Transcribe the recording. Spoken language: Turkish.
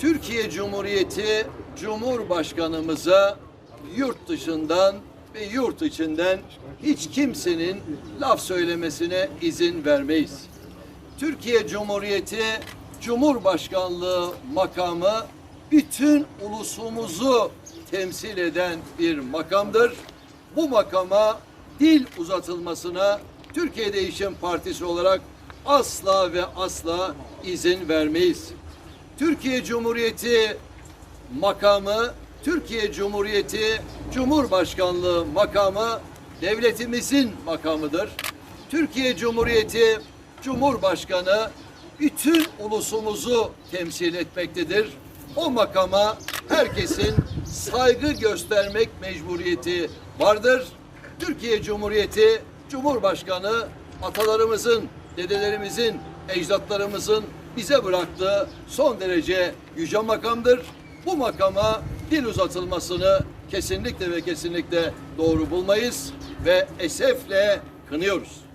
Türkiye Cumhuriyeti Cumhurbaşkanımıza yurt dışından ve yurt içinden hiç kimsenin laf söylemesine izin vermeyiz. Türkiye Cumhuriyeti Cumhurbaşkanlığı makamı bütün ulusumuzu temsil eden bir makamdır. Bu makama dil uzatılmasına Türkiye Değişim Partisi olarak asla ve asla izin vermeyiz. Türkiye Cumhuriyeti makamı, Türkiye Cumhuriyeti Cumhurbaşkanlığı makamı devletimizin makamıdır. Türkiye Cumhuriyeti Cumhurbaşkanı bütün ulusumuzu temsil etmektedir. O makama herkesin saygı göstermek mecburiyeti vardır. Türkiye Cumhuriyeti Cumhurbaşkanı atalarımızın, dedelerimizin, ecdatlarımızın bize bıraktığı son derece yüce makamdır. Bu makama dil uzatılmasını kesinlikle ve kesinlikle doğru bulmayız ve esefle kınıyoruz.